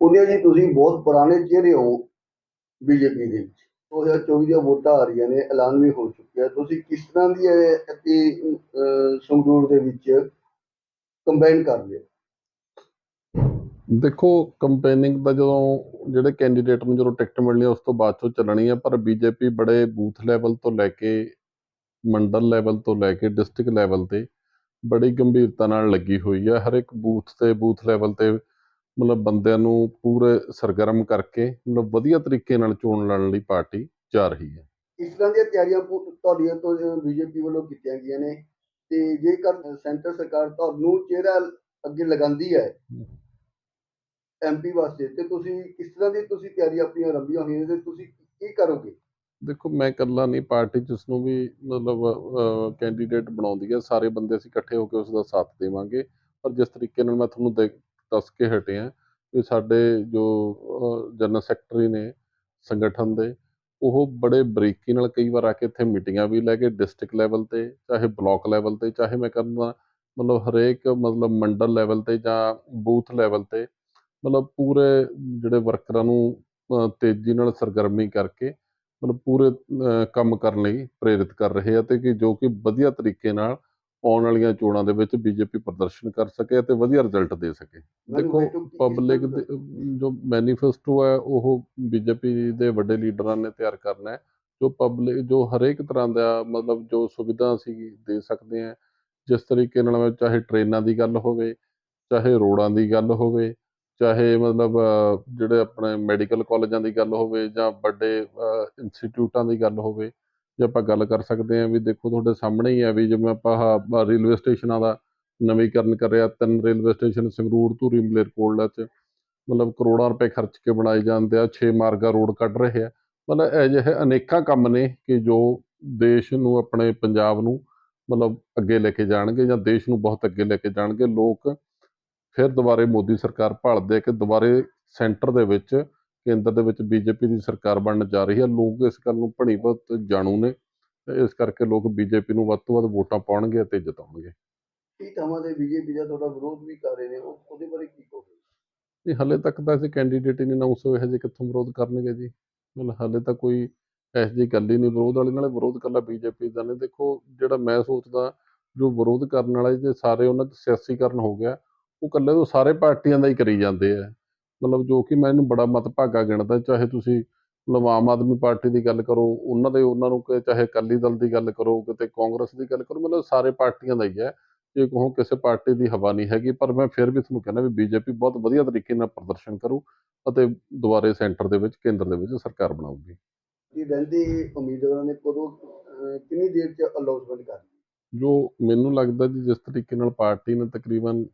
ਉਹਨੇ ਜੀ ਤੁਸੀਂ ਬਹੁਤ ਪੁਰਾਣੇ ਚਿਹਰੇ ਹੋ ਬੀਜੇਪੀ ਦੇ ਵਿੱਚ। 2024 ਦੀਆਂ ਵੋਟਾਂ ਆ ਰਹੀਆਂ ਨੇ, ਐਲਾਨ ਵੀ ਹੋ ਚੁੱਕਿਆ। ਤੁਸੀਂ ਕਿਸ ਤਰ੍ਹਾਂ ਦੀ ਅਤੇ ਸੰਗਰੂਰ ਦੇ ਵਿੱਚ ਕੰਬਾਈਨ ਕਰ ਲਿਓ ਦੇਖੋ ਕੰਪੇਨਿੰਗ ਦਾ ਜਦੋਂ ਜਿਹੜੇ ਕੈਂਡੀਡੇਟ ਨੂੰ ਜਦੋਂ ਟਿਕਟ ਮਿਲਣੀ ਉਸ ਤੋਂ ਬਾਅਦ ਚੋਂ ਚੱਲਣੀ ਹੈ ਪਰ ਬੀਜੇਪੀ ਬੜੇ ਬੂਥ ਲੈਵਲ ਤੋਂ ਲੈ ਕੇ, ਮੰਡਲ ਲੈਵਲ ਤੋਂ ਲੈ ਕੇ, ਡਿਸਟ੍ਰਿਕਟ ਲੈਵਲ ਤੇ ਬੜੀ ਗੰਭੀਰਤਾ ਨਾਲ ਲੱਗੀ ਹੋਈ ਹੈ ਹਰ ਇੱਕ ਬੂਥ ਤੇ, ਬੂਥ ਲੈਵਲ ਤੇ ਮਤਲਬ ਬੰਦਿਆਂ ਨੂੰ ਪੂਰੇ ਸਰਗਰਮ ਕਰਕੇ ਮਤਲਬ ਵਧੀਆ ਤਰੀਕੇ ਨਾਲ ਚੋਣ ਲੜਨ ਲਈ ਪਾਰਟੀ ਜਾ ਰਹੀ ਹੈ। ਇਸ ਤਰ੍ਹਾਂ ਦੀਆਂ ਤਿਆਰੀਆਂ ਪੂ- ਤੁਹਾਡੀਆਂ ਤੋਂ ਬੀਜੇਪੀ ਵੱਲੋਂ ਕੀਤੀਆਂ ਗਈਆਂ ਨੇ ਤੇ ਜੇਕਰ ਸੈਂਟਰ ਸਰਕਾਰ ਤੁਹਾਨੂੰ ਚਿਹਰਾ ਅੱਗੇ ਲਗਾਉਂਦੀ ਹੈ ਐਮਪੀ ਵਾਸਤੇ ਤੇ ਤੁਸੀਂ ਕਿਸ ਤਰ੍ਹਾਂ ਦੀ ਤੁਸੀਂ ਤਿਆਰੀ ਆਪਣੀਆਂ ਰੰਭੀਆਂ ਹੋਈਆਂ ਨੇ ਤੇ ਤੁਸੀਂ ਕੀ ਕਰੋਗੇ? ਦੇਖੋ ਮੈਂ ਇਕੱਲਾ ਨਹੀਂ ਪਾਰਟੀ ਜਿਸ ਨੂੰ ਵੀ ਮਤਲਬ ਕੈਂਡੀਡੇਟ ਬਣਾਉਂਦੀ ਹੈ। ਸਾਰੇ ਬੰਦੇ ਅਸੀਂ ਇਕੱਠੇ ਹੋ ਕੇ ਉਸ ਦਾ ਸਾਥ ਦੇਵਾਂਗੇ। ਪਰ ਜਿਸ ਤਰੀਕੇ ਨਾਲ ਮੈਂ ਤੁਹਾਨੂੰ ਦੇ- ਦੱਸ ਕੇ ਹਟੇ ਆ ਕਿ ਸਾਡੇ ਜੋ ਜਨਰਲ ਸੈਕਟਰੀ ਨੇ ਸੰਗਠਨ ਦੇ, ਉਹ ਬੜੇ ਬਰੀਕੀ ਨਾਲ ਕਈ ਵਾਰ ਆ ਕੇ ਇੱਥੇ ਮੀਟਿੰਗਾਂ ਵੀ ਲੈ ਕੇ ਡਿਸਟ੍ਰਿਕਟ ਲੈਵਲ ਤੇ, ਚਾਹੇ ਬਲਾਕ ਲੈਵਲ ਤੇ, ਚਾਹੇ ਮੈਂ ਕਹਿੰਦਾ ਮਤਲਬ ਹਰੇਕ ਮਤਲਬ ਮੰਡਲ ਲੈਵਲ ਤੇ ਜਾਂ ਬੂਥ ਲੈਵਲ ਤੇ, ਮਤਲਬ ਪੂਰੇ ਜਿਹੜੇ ਵਰਕਰਾਂ ਨੂੰ ਤੇਜ਼ੀ ਨਾਲ ਸਰਗਰਮੀ ਕਰਕੇ ਮਤਲਬ ਪੂਰੇ ਕੰਮ ਕਰਨ ਲਈ ਪ੍ਰੇਰਿਤ ਕਰ ਰਹੇ ਆ ਤੇ ਕਿ ਜੋ ਕਿ ਵਧੀਆ ਤਰੀਕੇ ਨਾਲ ਆਉਣ ਵਾਲੀਆਂ ਚੋਣਾਂ ਦੇ ਵਿੱਚ ਬੀਜੇਪੀ ਪ੍ਰਦਰਸ਼ਨ ਕਰ ਸਕੇ ਅਤੇ ਵਧੀਆ ਰਿਜ਼ਲਟ ਦੇ ਸਕੇ ਦੇਖੋ ਪਬਲਿਕ? ਜੋ ਮੈਨੀਫੈਸਟੋ ਹੈ ਉਹ ਬੀਜੇਪੀ ਦੇ ਵੱਡੇ ਲੀਡਰਾਂ ਨੇ ਤਿਆਰ ਕਰਨਾ ਹੈ ਜੋ ਪਬਲਿਕ ਜੋ ਹਰੇਕ ਤਰ੍ਹਾਂ ਦਾ ਮਤਲਬ ਜੋ ਸੁਵਿਧਾ ਅਸੀਂ ਦੇ ਸਕਦੇ ਹਾਂ ਜਿਸ ਤਰੀਕੇ ਨਾਲ ਚਾਹੇ ਟ੍ਰੇਨਾਂ ਦੀ ਗੱਲ ਹੋਵੇ ਚਾਹੇ ਰੋਡਾਂ ਦੀ ਗੱਲ ਹੋਵੇ ਚਾਹੇ ਮਤਲਬ ਜਿਹੜੇ ਆਪਣੇ ਮੈਡੀਕਲ ਕਾਲਜਾਂ ਦੀ ਗੱਲ ਹੋਵੇ ਜਾਂ ਵੱਡੇ ਇੰਸਟੀਚਿਊਟਾਂ ਦੀ ਗੱਲ ਹੋਵੇ ਜੇ ਆਪਾਂ ਗੱਲ ਕਰ ਸਕਦੇ ਹਾਂ ਵੀ ਦੇਖੋ ਤੁਹਾਡੇ ਸਾਹਮਣੇ ਹੀ ਆ ਵੀ ਜਿਵੇਂ ਆਪਾਂ ਆਹ ਰੇਲਵੇ ਸਟੇਸ਼ਨਾਂ ਦਾ ਨਵੀਕਰਨ ਕਰਿਆ ਤਿੰਨ ਰੇਲਵੇ ਸਟੇਸ਼ਨ ਸੰਗਰੂਰ, ਧੂਰੀ ਮਲੇਰਕੋਟਲਾ ਚ। ਮਤਲਬ ਕਰੋੜਾਂ ਰੁਪਏ ਖਰਚ ਕੇ ਬਣਾਏ ਜਾਂਦੇ ਆ 6 ਮਾਰਗਾ ਰੋਡ ਕੱਢ ਰਹੇ ਆ। ਮਤਲਬ ਇਹ ਜਿਹੇ ਅਨੇਕਾਂ ਕੰਮ ਨੇ ਕਿ ਜੋ ਦੇਸ਼ ਨੂੰ, ਆਪਣੇ ਪੰਜਾਬ ਨੂੰ ਮਤਲਬ ਅੱਗੇ ਲੈ ਕੇ ਜਾਣਗੇ ਜਾਂ ਦੇਸ਼ ਨੂੰ ਬਹੁਤ ਅੱਗੇ ਲੈ ਕੇ ਜਾਣਗੇ। ਲੋਕ ਫਿਰ ਦੁਬਾਰੇ ਮੋਦੀ ਸਰਕਾਰ ਭਾਲਦੇ ਕਿ ਦੁਬਾਰੇ ਸੈਂਟਰ ਦੇ ਵਿੱਚ ਕੇਂਦਰ ਦੇ ਵਿੱਚ ਬੀਜੇਪੀ ਦੀ ਸਰਕਾਰ ਬਣਨ ਜਾ ਰਹੀ ਹੈ। ਲੋਕ ਇਸ ਗੱਲ ਨੂੰ ਭਣੀ ਬਹੁਤ ਜਾਣੂ ਨੇ ਇਸ ਕਰਕੇ ਲੋਕ ਬੀਜੇਪੀ ਨੂੰ ਵੱਧ ਤੋਂ ਵੱਧ ਵੋਟਾਂ ਪਾਉਣਗੇ ਅਤੇ ਜਿਤਾਉਣਗੇ। ਕਈ ਥਾਵਾਂ ਤੇ ਬੀਜੇਪੀ ਦਾ ਤੁਹਾਡਾ ਵਿਰੋਧ ਵੀ ਕਰ ਰਹੇ ਨੇ। ਉਹ ਉਹਦੇ ਬਾਰੇ ਕੀ ਕਹੋਗੇ? ਇਹ ਹਲੇ ਤੱਕ ਤਾਂ ਅਸੀਂ ਕੈਂਡੀਡੇਟ ਹੀ ਨਹੀਂ ਅਨਾਉਂਸ ਹੋਏ ਹਜੇ ਕਿੱਥੋਂ ਵਿਰੋਧ ਕਰਨਗੇ ਜੀ? ਮਤਲਬ ਹਲੇ ਤਾਂ ਕੋਈ ਇਹੋ ਜਿਹੀ ਗੱਲ ਹੀ ਨਹੀਂ। ਵਿਰੋਧ ਵਾਲੀ ਨਾਲੇ ਵਿਰੋਧ ਕੱਲਾ ਬੀਜੇਪੀ ਦਾ ਨਹੀਂ ਦੇਖੋ ਜਿਹੜਾ ਮੈਂ ਸੋਚਦਾ ਜੋ ਵਿਰੋਧ ਕਰਨ ਵਾਲੇ ਜੇ ਸਾਰੇ ਉਹਨਾਂ 'ਚ ਸਿਆਸੀਕਰਨ ਹੋ ਗਿਆ ਉਹ ਕੱਲੇ ਤੋਂ ਸਾਰੇ ਪਾਰਟੀਆਂ ਦਾ ਹੀ ਕਰੀ ਜਾਂਦੇ ਆ। ਮਤਲਬ ਜੋ ਕਿ ਮੈਂ ਇਹਨੂੰ ਬੜਾ ਮਤਭਾਗਾ ਗਿਣਦਾ ਚਾਹੇ ਤੁਸੀਂ ਮਤਲਬ ਆਮ ਆਦਮੀ ਪਾਰਟੀ ਦੀ ਗੱਲ ਕਰੋ ਉਹਨਾਂ ਦੇ ਉਹਨਾਂ ਨੂੰ ਚਾਹੇ ਅਕਾਲੀ ਦਲ ਦੀ ਗੱਲ ਕਰੋ ਕਿਤੇ ਕਾਂਗਰਸ ਦੀ ਗੱਲ ਕਰੋ ਮਤਲਬ ਸਾਰੇ ਪਾਰਟੀਆਂ ਦਾ ਹੀ ਹੈ। ਇਹ ਕਹੋ ਕਿਸੇ ਪਾਰਟੀ ਦੀ ਹਵਾ ਨਹੀਂ ਹੈਗੀ ਪਰ ਮੈਂ ਫਿਰ ਵੀ ਤੁਹਾਨੂੰ ਕਹਿੰਦਾ ਵੀ ਬੀਜੇਪੀ ਬਹੁਤ ਵਧੀਆ ਤਰੀਕੇ ਨਾਲ ਪ੍ਰਦਰਸ਼ਨ ਕਰੂ ਅਤੇ ਦੁਬਾਰੇ ਸੈਂਟਰ ਦੇ ਵਿੱਚ ਕੇਂਦਰ ਦੇ ਵਿੱਚ ਸਰਕਾਰ ਬਣਾਊਗੀ। ਕਿ ਰਹਿੰਦੇ ਉਮੀਦਵਾਰਾਂ ਨੇ ਕਦੋਂ ਕਿੰਨੀ ਦੇਰ ਚ ਅਨਾਉਂਸਮੈਂਟ ਕਰ ਜੋ ਮੈਨੂੰ ਲੱਗਦਾ ਜੀ ਜਿਸ ਤਰੀਕੇ ਨਾਲ ਪਾਰਟੀ ਨੇ ਤਕਰੀਬਨ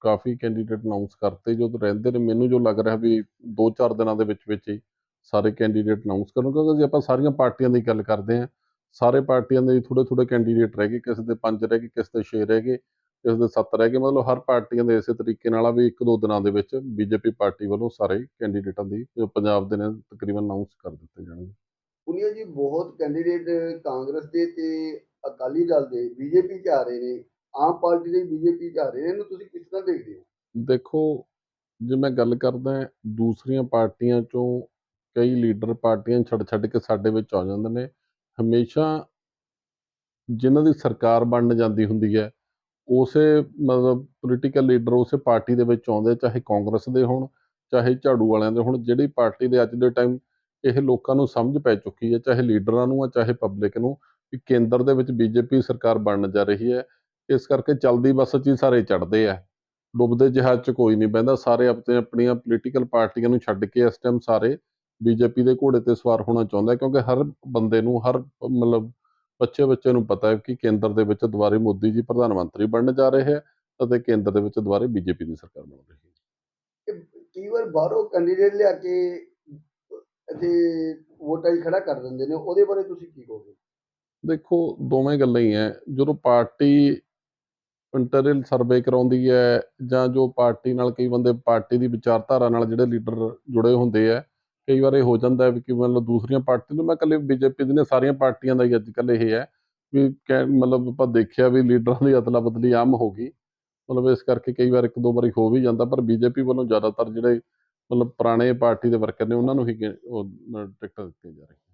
ਕਾਫੀ ਕੈਂਡੀਡੇਟ ਅਨਾਉਂਸ ਕਰਤੇ ਜੋ ਰਹਿੰਦੇ ਨੇ। ਮੈਨੂੰ ਜੋ ਲੱਗ ਰਿਹਾ ਵੀ 2-4 ਦਿਨਾਂ ਦੇ ਵਿੱਚ ਵਿੱਚ ਹੀ ਸਾਰੇ ਕੈਂਡੀਡੇਟ ਅਨਾਉਂਸ ਕਰਨ, ਕਿਉਂਕਿ ਜੇ ਆਪਾਂ ਸਾਰੀਆਂ ਪਾਰਟੀਆਂ ਦੀ ਗੱਲ ਕਰਦੇ ਹਾਂ। ਸਾਰੇ ਪਾਰਟੀਆਂ ਦੇ ਥੋੜੇ ਥੋੜੇ ਕੈਂਡੀਡੇਟ ਰਹਿ ਗਏ, ਕਿਸੇ ਦੇ 5 ਰਹਿ ਗਏ, ਕਿਸੇ ਦੇ 6 ਰਹਿ ਗਏ, ਕਿਸੇ ਦੇ 7 ਰਹਿ ਗਏ। ਮਤਲਬ ਹਰ ਪਾਰਟੀਆਂ ਦੇ ਇਸੇ ਤਰੀਕੇ ਨਾਲ ਆ ਵੀ ਇੱਕ ਦੋ ਦਿਨਾਂ ਦੇ ਵਿੱਚ ਬੀਜੇਪੀ ਪਾਰਟੀ ਵੱਲੋਂ ਸਾਰੇ ਕੈਂਡੀਡੇਟਾਂ ਦੀ ਪੰਜਾਬ ਦੇ ਨੇ ਤਕਰੀਬਨ ਅਨਾਉਂਸ ਕਰ ਦਿੱਤੇ ਜਾਣਗੇ। ਪੁਨੀਆ ਜੀ, ਬਹੁਤ ਕੈਂਡੀਡੇਟ ਕਾਂਗਰਸ ਦੇ ਤੇ ਅਕਾਲੀ ਦਲ ਦੇ, ਬੀਜੇਪੀ ਚ ਆ ਰਹੇ ਨੇ। ਆਮ ਪਾਰਟੀ ਦੇ ਬੀਜੇਪੀ ਚ ਆ ਰਹੇ ਨੇ, ਇਹਨੂੰ ਤੁਸੀਂ ਕਿਸ ਤਰ੍ਹਾਂ ਦੇਖਦੇ ਹੋ? ਦੇਖੋ, ਜੇ ਮੈਂ ਗੱਲ ਕਰਦਾ, ਦੂਸਰੀਆਂ ਪਾਰਟੀਆਂ ਚੋਂ ਕਈ ਲੀਡਰ ਪਾਰਟੀਆਂ ਛੱਡ ਛੱਡ ਕੇ ਸਾਡੇ ਵਿੱਚ ਆ ਜਾਂਦੇ ਨੇ। ਹਮੇਸ਼ਾ ਜਿਨ੍ਹਾਂ ਦੀ ਸਰਕਾਰ ਬਣ ਜਾਂਦੀ ਹੁੰਦੀ ਹੈ, ਉਸੇ ਮਤਲਬ ਪੋਲੀਟੀਕਲ ਲੀਡਰ ਉਸੇ ਪਾਰਟੀ ਦੇ ਵਿੱਚ ਆਉਂਦੇ ਚਾਹੇ ਕਾਂਗਰਸ ਦੇ ਹੋਣ, ਚਾਹੇ ਝਾੜੂ ਵਾਲਿਆਂ ਦੇ ਹੋਣ, ਜਿਹੜੀ ਪਾਰਟੀ ਦੇ ਅੱਜ ਦੇ ਟਾਈਮ ਇਹ ਲੋਕਾਂ ਨੂੰ ਸਮਝ ਪੈ ਚੁੱਕੀ ਹੈ, ਚਾਹੇ ਲੀਡਰਾਂ ਨੂੰ ਆ, ਚਾਹੇ ਪਬਲਿਕ ਨੂੰ, ਕਿ ਕੇਂਦਰ ਦੇ ਵਿੱਚ ਬੀਜੇਪੀ ਸਰਕਾਰ ਬਣਨ ਜਾ ਰਹੀ ਹੈ। ਇਸ ਕਰਕੇ ਚਲਦੀ ਬੱਸ 'ਚ ਹੀ ਸਾਰੇ ਚੜ੍ਹਦੇ ਆ। ਡੁੱਬਦੇ ਜਹਾਜ਼ 'ਚ ਕੋਈ ਨਹੀਂ ਬਹਿੰਦਾ ਸਾਰੇ ਆਪਣੇ ਆਪਣੀਆਂ ਪੋਲੀਟੀਕਲ ਪਾਰਟੀਆਂ ਨੂੰ ਛੱਡ ਕੇ ਇਸ ਟਾਈਮ ਸਾਰੇ ਬੀਜੇਪੀ ਦੇ ਘੋੜੇ ਤੇ ਸਵਾਰ ਹੋਣਾ ਚਾਹੁੰਦਾ ਕਿਉਂਕਿ ਹਰ ਬੰਦੇ ਨੂੰ ਹਰ ਮਤਲਬ ਬੱਚੇ ਬੱਚੇ ਨੂੰ ਪਤਾ ਹੈ ਕਿ ਕੇਂਦਰ ਦੇ ਵਿੱਚ ਦੁਬਾਰੇ ਮੋਦੀ ਜੀ ਪ੍ਰਧਾਨ ਮੰਤਰੀ ਬਣਨ ਜਾ ਰਹੇ ਹੈ ਅਤੇ ਕੇਂਦਰ ਦੇ ਵਿੱਚ ਦੁਬਾਰੇ ਬੀਜੇਪੀ ਦੀ ਸਰਕਾਰ ਬਣ ਰਹੀ ਹੈ। ਕਿ ਕਈ ਵਾਰ ਬਾਹਰੋਂ ਕੈਂਡੀਡੇਟ ਲਿਆ ਕੇ ਅਤੇ ਵੋਟਾਂ 'ਚ ਖੜਾ ਕਰ ਦਿੰਦੇ ਨੇ ਉਹਦੇ ਬਾਰੇ ਤੁਸੀਂ ਕੀ ਕਹੋਗੇ? ਦੇਖੋ ਦੋਵੇਂ ਗੱਲਾਂ ਹੀ ਹੈ। ਜਦੋਂ ਪਾਰਟੀ ਇੰਟਰਨਲ ਸਰਵੇ ਕਰਾਉਂਦੀ ਹੈ ਜਾਂ ਜੋ ਪਾਰਟੀ ਨਾਲ ਕਈ ਬੰਦੇ ਪਾਰਟੀ ਦੀ ਵਿਚਾਰਧਾਰਾ ਨਾਲ ਜਿਹੜੇ ਲੀਡਰ ਜੁੜੇ ਹੁੰਦੇ ਆ, ਕਈ ਵਾਰ ਇਹ ਹੋ ਜਾਂਦਾ ਹੈ ਵੀ ਕਿ ਮਤਲਬ ਦੂਸਰੀਆਂ ਪਾਰਟੀ ਨੂੰ, ਮੈਂ ਇਕੱਲੇ ਬੀਜੇਪੀ ਦੀ ਨੇ ਸਾਰੀਆਂ ਪਾਰਟੀਆਂ ਦਾ ਹੀ ਅੱਜ ਕੱਲ੍ਹ ਇਹ ਹੈ ਵੀ ਕਹਿ- ਮਤਲਬ ਆਪਾਂ ਦੇਖਿਆ ਵੀ ਲੀਡਰਾਂ ਦੀ ਅਦਲਾ ਬਦਲੀ ਆਮ ਹੋ ਗਈ। ਮਤਲਬ ਇਸ ਕਰਕੇ ਕਈ ਵਾਰ ਇੱਕ ਦੋ ਵਾਰੀ ਹੋ ਵੀ ਜਾਂਦਾ, ਪਰ ਬੀਜੇਪੀ ਵੱਲੋਂ ਜ਼ਿਆਦਾਤਰ ਜਿਹੜੇ ਮਤਲਬ ਪੁਰਾਣੇ ਪਾਰਟੀ ਦੇ ਵਰਕਰ ਨੇ, ਉਹਨਾਂ ਨੂੰ ਹੀ ਉਹ ਟਿਕਟਾਂ ਦਿੱਤੀਆਂ ਜਾ ਰਹੀਆਂ